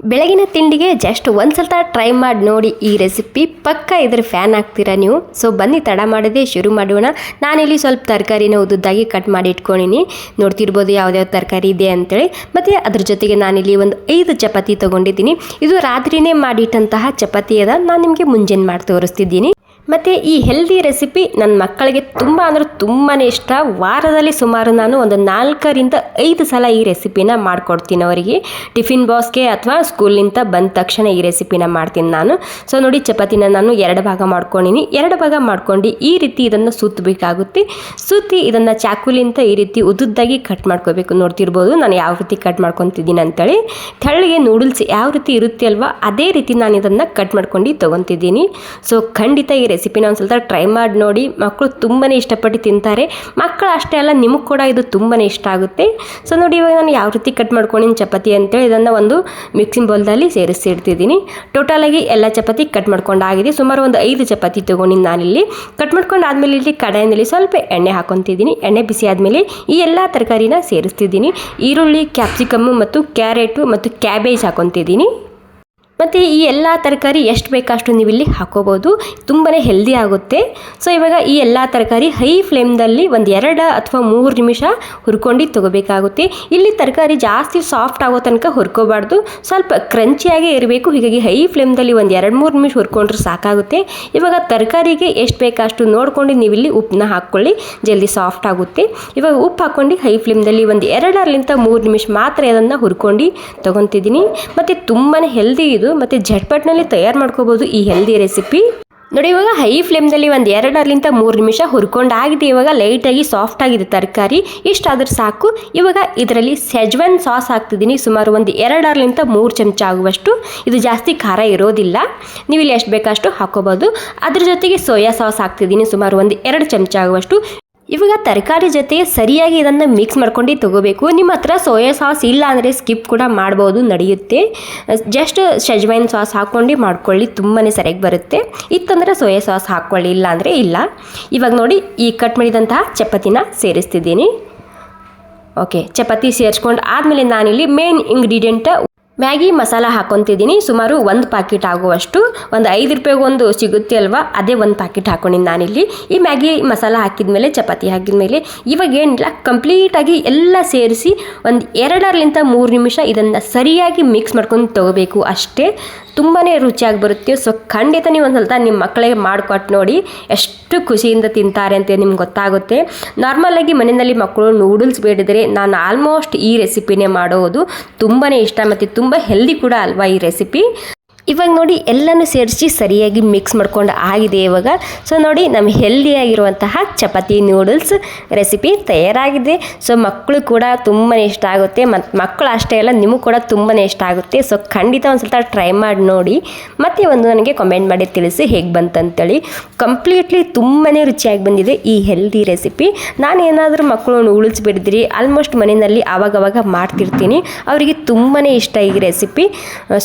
ಬೆಳಗಿನ ತಿಂಡಿಗೆ ಜಸ್ಟ್ ಒಂದು ಸಲ ಟ್ರೈ ಮಾಡಿ ನೋಡಿ ಈ ರೆಸಿಪಿ ಪಕ್ಕ ಇದ್ರ ಫ್ಯಾನ್ ಆಗ್ತೀರಾ ನೀವು? ಸೊ ಬನ್ನಿ, ತಡ ಮಾಡೋದೆ ಶುರು ಮಾಡೋಣ. ನಾನಿಲ್ಲಿ ಸ್ವಲ್ಪ ತರಕಾರಿನ ಉದ್ದುದ್ದಾಗಿ ಕಟ್ ಮಾಡಿ ಇಟ್ಕೊಂಡಿನಿ. ನೋಡ್ತಿರ್ಬೋದು ಯಾವ್ದ್ಯಾವ ತರಕಾರಿ ಇದೆ ಅಂತೇಳಿ. ಮತ್ತು ಅದ್ರ ಜೊತೆಗೆ ನಾನಿಲ್ಲಿ ಒಂದು ಐದು ಚಪಾತಿ ತೊಗೊಂಡಿದ್ದೀನಿ. ಇದು ರಾತ್ರಿನೇ ಮಾಡಿಟ್ಟಂತಹ ಚಪಾತಿ ಅದ. ನಾನು ನಿಮಗೆ ಮುಂಜಾನೆ ಮಾಡಿ ತೋರಿಸ್ತಿದ್ದೀನಿ. ಮತ್ತು ಈ ಹೆಲ್ದಿ ರೆಸಿಪಿ ನನ್ನ ಮಕ್ಕಳಿಗೆ ತುಂಬ ಅಂದರೆ ತುಂಬಾ ಇಷ್ಟ. ವಾರದಲ್ಲಿ ಸುಮಾರು ನಾನು ಒಂದು ನಾಲ್ಕರಿಂದ ಐದು ಸಲ ಈ ರೆಸಿಪಿನ ಮಾಡಿಕೊಡ್ತೀನಿ ಅವರಿಗೆ. ಟಿಫಿನ್ ಬಾಕ್ಸ್ಗೆ ಅಥವಾ ಸ್ಕೂಲಿಂದ ಬಂದ ತಕ್ಷಣ ಈ ರೆಸಿಪಿನ ಮಾಡ್ತೀನಿ ನಾನು. ಸೊ ನೋಡಿ ಚಪಾತಿನ ನಾನು ಎರಡು ಭಾಗ ಮಾಡ್ಕೊಂಡಿನಿ. ಎರಡು ಭಾಗ ಮಾಡ್ಕೊಂಡು ಈ ರೀತಿ ಇದನ್ನು ಸುತ್ತಬೇಕಾಗುತ್ತೆ ಸುತ್ತಿ ಇದನ್ನು ಚಾಕುಲಿಂದ ಈ ರೀತಿ ಉದ್ದುದ್ದಾಗಿ ಕಟ್ ಮಾಡ್ಕೋಬೇಕು. ನೋಡ್ತಿರ್ಬೋದು ನಾನು ಯಾವ ರೀತಿ ಕಟ್ ಮಾಡ್ಕೊತಿದ್ದೀನಿ ಅಂತೇಳಿ. ತೆಳ್ಳಗೆ ನೂಡಲ್ಸ್ ಯಾವ ರೀತಿ ಇರುತ್ತೆ ಅಲ್ವಾ, ಅದೇ ರೀತಿ ನಾನು ಇದನ್ನು ಕಟ್ ಮಾಡ್ಕೊಂಡು ತೊಗೊತಿದ್ದೀನಿ. ಸೊ ಖಂಡಿತ ಈ ರೆಸಿಪಿನ ಒಂದು ಸ್ವಲ್ಪ ಟ್ರೈ ಮಾಡಿ ನೋಡಿ. ಮಕ್ಕಳು ತುಂಬಾ ಇಷ್ಟಪಟ್ಟು ತಿಂತಾರೆ. ಮಕ್ಕಳು ಅಷ್ಟೇ ಅಲ್ಲ, ನಿಮಗೆ ಕೂಡ ಇದು ತುಂಬಾ ಇಷ್ಟ ಆಗುತ್ತೆ. ಸೊ ನೋಡಿ, ಇವಾಗ ನಾನು ಯಾವ ರೀತಿ ಕಟ್ ಮಾಡ್ಕೊಂಡಿನಿ ಚಪಾತಿ ಅಂತೇಳಿ ಇದನ್ನು ಒಂದು ಮಿಕ್ಸಿಂಗ್ ಬೌಲ್ದಲ್ಲಿ ಸೇರಿಸಿ ಇಡ್ತಿದ್ದೀನಿ. ಟೋಟಲಾಗಿ ಎಲ್ಲ ಚಪಾತಿ ಕಟ್ ಮಾಡ್ಕೊಂಡಾಗಿದೆ ಸುಮಾರು ಒಂದು ಐದು ಚಪಾತಿ ತೊಗೊಂಡಿನಿ ನಾನಿಲ್ಲಿ. ಕಟ್ ಮಾಡ್ಕೊಂಡು ಆದಮೇಲೆ ಇಲ್ಲಿ ಕಡಾಯಿನಲ್ಲಿ ಸ್ವಲ್ಪ ಎಣ್ಣೆ ಹಾಕೊತಿದ್ದೀನಿ. ಎಣ್ಣೆ ಬಿಸಿ ಆದಮೇಲೆ ಈ ಎಲ್ಲ ತರಕಾರಿನ ಸೇರಿಸ್ತಿದ್ದೀನಿ. ಈರುಳ್ಳಿ ಕ್ಯಾಪ್ಸಿಕಮ್ಮು ಮತ್ತು ಕ್ಯಾರೆಟು ಮತ್ತು ಕ್ಯಾಬೇಜ್ ಹಾಕೊತಿದ್ದೀನಿ. ಮತ್ತು ಈ ಎಲ್ಲ ತರಕಾರಿ ಎಷ್ಟು ಬೇಕಷ್ಟು ನೀವು ಇಲ್ಲಿ ಹಾಕೋಬೋದು. ತುಂಬಾ ಹೆಲ್ದಿ ಆಗುತ್ತೆ. ಸೊ ಇವಾಗ ಈ ಎಲ್ಲ ತರಕಾರಿ ಹೈ ಫ್ಲೇಮ್ದಲ್ಲಿ ಒಂದು ಎರಡು ಅಥವಾ ಮೂರು ನಿಮಿಷ ಹುರ್ಕೊಂಡು ತೊಗೋಬೇಕಾಗುತ್ತೆ. ಇಲ್ಲಿ ತರಕಾರಿ ಜಾಸ್ತಿ ಸಾಫ್ಟ್ ಆಗೋ ತನಕ ಹುರ್ಕೋಬಾರ್ದು. ಸ್ವಲ್ಪ ಕ್ರಂಚಿಯಾಗೇ ಇರಬೇಕು. ಹೀಗಾಗಿ ಹೈ ಫ್ಲೇಮ್ದಲ್ಲಿ ಒಂದು ಎರಡು ಮೂರು ನಿಮಿಷ ಹುರ್ಕೊಂಡ್ರೆ ಸಾಕಾಗುತ್ತೆ. ಇವಾಗ ತರಕಾರಿಗೆ ಎಷ್ಟು ಬೇಕಷ್ಟು ನೋಡ್ಕೊಂಡು ನೀವು ಇಲ್ಲಿ ಉಪ್ಪನ್ನ ಹಾಕ್ಕೊಳ್ಳಿ. ಜಲ್ದಿ ಸಾಫ್ಟ್ ಆಗುತ್ತೆ. ಇವಾಗ ಉಪ್ಪು ಹಾಕ್ಕೊಂಡು ಹೈ ಫ್ಲೇಮ್ದಲ್ಲಿ ಒಂದು ಎರಡರಲ್ಲಿಂದ ಮೂರು ನಿಮಿಷ ಮಾತ್ರ ಅದನ್ನು ಹುರ್ಕೊಂಡು ತೊಗೊತಿದ್ದೀನಿ. ಮತ್ತು ತುಂಬಾ ಹೆಲ್ದಿ ಇದು. ಮತ್ತು ಝಟ್ಪಟ್ನಲ್ಲಿ ತಯಾರು ಮಾಡ್ಕೋಬೋದು ಈ ಹೆಲ್ದಿ ರೆಸಿಪಿ ನೋಡಿ, ಇವಾಗ ಹೈ ಫ್ಲೇಮ್ದಲ್ಲಿ ಒಂದು ಎರಡರಿಂದ ಮೂರು ನಿಮಿಷ ಹುರ್ಕೊಂಡಾಗಿದೆ. ಇವಾಗ ಲೈಟಾಗಿ ಸಾಫ್ಟ್ ಆಗಿದೆ ತರಕಾರಿ. ಇಷ್ಟಾದ್ರೆ ಸಾಕು. ಇವಾಗ ಇದರಲ್ಲಿ ಸೆಜ್ವನ್ ಸಾಸ್ ಹಾಕ್ತಿದ್ದೀನಿ. ಸುಮಾರು ಒಂದು ಎರಡರಿಂದ ಮೂರು ಚಮಚ ಆಗುವಷ್ಟು. ಇದು ಜಾಸ್ತಿ ಖಾರ ಇರೋದಿಲ್ಲ. ನೀವು ಇಲ್ಲಿ ಎಷ್ಟು ಬೇಕಷ್ಟು ಹಾಕೋಬೋದು ಅದ್ರ ಜೊತೆಗೆ ಸೋಯಾ ಸಾಸ್ ಹಾಕ್ತಿದ್ದೀನಿ. ಸುಮಾರು ಒಂದು ಎರಡು ಚಮಚ ಆಗುವಷ್ಟು. ಇವಾಗ ತರಕಾರಿ ಜೊತೆ ಸರಿಯಾಗಿ ಇದನ್ನು ಮಿಕ್ಸ್ ಮಾಡ್ಕೊಂಡು ತಗೋಬೇಕು. ನಿಮ್ಮ ಹತ್ರ ಸೋಯಾ ಸಾಸ್ ಇಲ್ಲ ಅಂದರೆ ಸ್ಕಿಪ್ ಕೂಡ ಮಾಡ್ಬೋದು, ನಡೆಯುತ್ತೆ. ಜಸ್ಟ್ ಶಜ್ವೈನ್ ಸಾಸ್ ಹಾಕ್ಕೊಂಡು ಮಾಡ್ಕೊಳ್ಳಿ ತುಂಬಾ ಸರಿಯಾಗಿ ಬರುತ್ತೆ. ಇತ್ತಂದರೆ ಸೋಯಾ ಸಾಸ್ ಹಾಕ್ಕೊಳ್ಳಿ ಇಲ್ಲ ಅಂದರೆ ಇಲ್ಲ. ಇವಾಗ ನೋಡಿ, ಈ ಕಟ್ ಮಾಡಿದಂತಹ ಚಪಾತಿನ ಸೇರಿಸ್ತಿದ್ದೀನಿ. ಓಕೆ ಚಪಾತಿ ಸೇರಿಸ್ಕೊಂಡು ಆದಮೇಲೆ ನಾನಿಲ್ಲಿ ಮೇನ್ ಇಂಗ್ರೀಡಿಯೆಂಟ್ ಮ್ಯಾಗಿ ಮಸಾಲ ಹಾಕೊತಿದ್ದೀನಿ. ಸುಮಾರು ಒಂದು ಪ್ಯಾಕೆಟ್ ಆಗುವಷ್ಟು. ಒಂದು ಐದು ರೂಪಾಯಿಗೊಂದು ಸಿಗುತ್ತೆ ಅಲ್ವಾ? ಅದೇ ಒಂದು ಪ್ಯಾಕೆಟ್ ಹಾಕೊಂಡಿದ್ದು ನಾನಿಲ್ಲಿ. ಈ ಮ್ಯಾಗಿ ಮಸಾಲ ಹಾಕಿದ ಮೇಲೆ ಚಪಾತಿ ಹಾಕಿದ ಮೇಲೆ ಇವಾಗ ಏನಿಲ್ಲ ಕಂಪ್ಲೀಟಾಗಿ ಎಲ್ಲ ಸೇರಿಸಿ ಒಂದು ಎರಡರಿಂದ ಮೂರು ನಿಮಿಷ ಇದನ್ನು ಸರಿಯಾಗಿ ಮಿಕ್ಸ್ ಮಾಡ್ಕೊಂಡು ತೊಗೋಬೇಕು ಅಷ್ಟೇ. ತುಂಬಾ ರುಚಿಯಾಗಿ ಬರುತ್ತೆ. ಸೊ ಖಂಡಿತ ನೀವು ಒಂದು ಸ್ವಲ್ಪ ನಿಮ್ಮ ಮಕ್ಕಳಿಗೆ ಮಾಡಿಕೊಟ್ಟು ನೋಡಿ ಎಷ್ಟು ಖುಷಿಯಿಂದ ತಿಂತಾರೆ ಅಂತ ನಿಮ್ಗೆ ಗೊತ್ತಾಗುತ್ತೆ. ನಾರ್ಮಲಾಗಿ ಮನೆಯಲ್ಲಿ ಮಕ್ಕಳು ನೂಡಲ್ಸ್ ಬೇಡಿದರೆ ನಾನು ಆಲ್ಮೋಸ್ಟ್ ಈ ರೆಸಿಪಿನೇ ಮಾಡೋದು. ತುಂಬಾ ಇಷ್ಟ ಮತ್ತು ತುಂಬ ಹೆಲ್ದಿ ಕೂಡ ಅಲ್ವಾ ಈ ರೆಸಿಪಿ ಇವಾಗ ನೋಡಿ ಎಲ್ಲನೂ ಸೇರಿಸಿ ಸರಿಯಾಗಿ ಮಿಕ್ಸ್ ಮಾಡ್ಕೊಂಡು ಆಗಿದೆ ಇವಾಗ. ಸೊ ನೋಡಿ ನಮ್ಮ ಹೆಲ್ದಿಯಾಗಿರುವಂತಹ ಚಪಾತಿ ನೂಡಲ್ಸ್ ರೆಸಿಪಿ ತಯಾರಾಗಿದೆ. ಸೊ ಮಕ್ಕಳು ಕೂಡ ತುಂಬಾ ಇಷ್ಟ ಆಗುತ್ತೆ. ಮತ್ತು ಮಕ್ಕಳು ಅಷ್ಟೇ ಅಲ್ಲ, ನಿಮಗೂ ಕೂಡ ತುಂಬಾ ಇಷ್ಟ ಆಗುತ್ತೆ. ಸೊ ಖಂಡಿತ ಒಂದು ಸ್ವಲ್ಪ ಟ್ರೈ ಮಾಡಿ ನೋಡಿ. ಮತ್ತೆ ಒಂದು ನನಗೆ ಕಮೆಂಟ್ ಮಾಡಿ ತಿಳಿಸಿ ಹೇಗೆ ಬಂತಂತೇಳಿ. ಕಂಪ್ಲೀಟ್ಲಿ ತುಂಬಾ ರುಚಿಯಾಗಿ ಬಂದಿದೆ ಈ ಹೆಲ್ದಿ ರೆಸಿಪಿ ನಾನು ಏನಾದರೂ ಮಕ್ಕಳು ನೂಡಲ್ಸ್ ಬಿಡಿದ್ರಿ ಆಲ್ಮೋಸ್ಟ್ ಮನೆಯಲ್ಲಿ ಆವಾಗವಾಗ ಮಾಡ್ತಿರ್ತೀನಿ. ಅವರಿಗೆ ತುಂಬಾ ಇಷ್ಟ ಈ ರೆಸಿಪಿ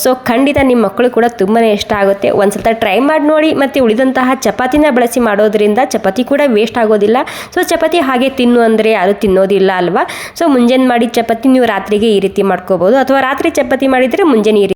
ಸೊ ಖಂಡಿತ ನಿಮ್ಮ ಮಕ್ಕಳು ಕೂಡ ತುಂಬಾ ಇಷ್ಟ ಆಗುತ್ತೆ. ಒಂದು ಸಲ ಟ್ರೈ ಮಾಡಿ ನೋಡಿ ಮತ್ತು ಉಳಿದಂತಹ ಚಪಾತಿನ ಬಳಸಿ ಮಾಡೋದ್ರಿಂದ ಚಪಾತಿ ಕೂಡ ವೇಸ್ಟ್ ಆಗೋದಿಲ್ಲ. ಸೊ ಚಪಾತಿ ಹಾಗೆ ತಿನ್ನು ಅಂದರೆ ಯಾರು ತಿನ್ನೋದಿಲ್ಲ ಅಲ್ವಾ? ಸೊ ಮುಂಜಾನೆ ಮಾಡಿ ಚಪಾತಿ ನೀವು ರಾತ್ರಿಗೆ ಈ ರೀತಿ ಮಾಡ್ಕೋಬೋದು. ಅಥವಾ ರಾತ್ರಿ ಚಪಾತಿ ಮಾಡಿದರೆ ಮುಂಜಾನೆ ಈ